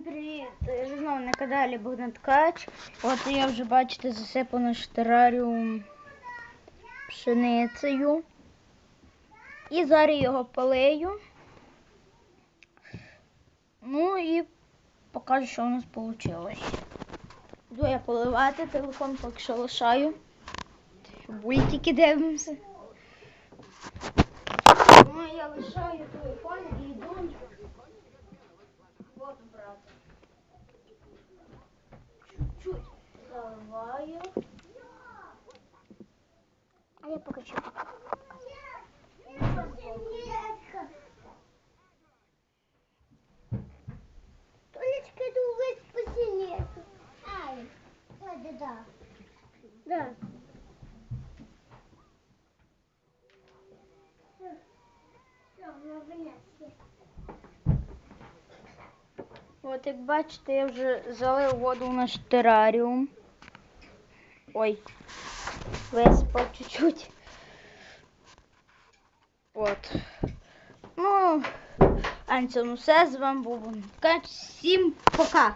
Всім привіт! Знову на каналі Богдан Ткач. От я вже бачите засипав наш пшеницею. І зараз його полею. Ну і покажу, що у нас вийшло. Йду я поливати, телефон поки що лишаю. Бультики дивимося. Ну, я лишаю телефон і йду. Вот, брат. Чуть-чуть заливаю. А я покачу. Толечка, думает, посильнее. Ай, да, да, да. Да. От як бачите, я вже залив воду в наш тераріум. Ой, висипав чуть-чуть. От. Ну, а на цьому все. Пока!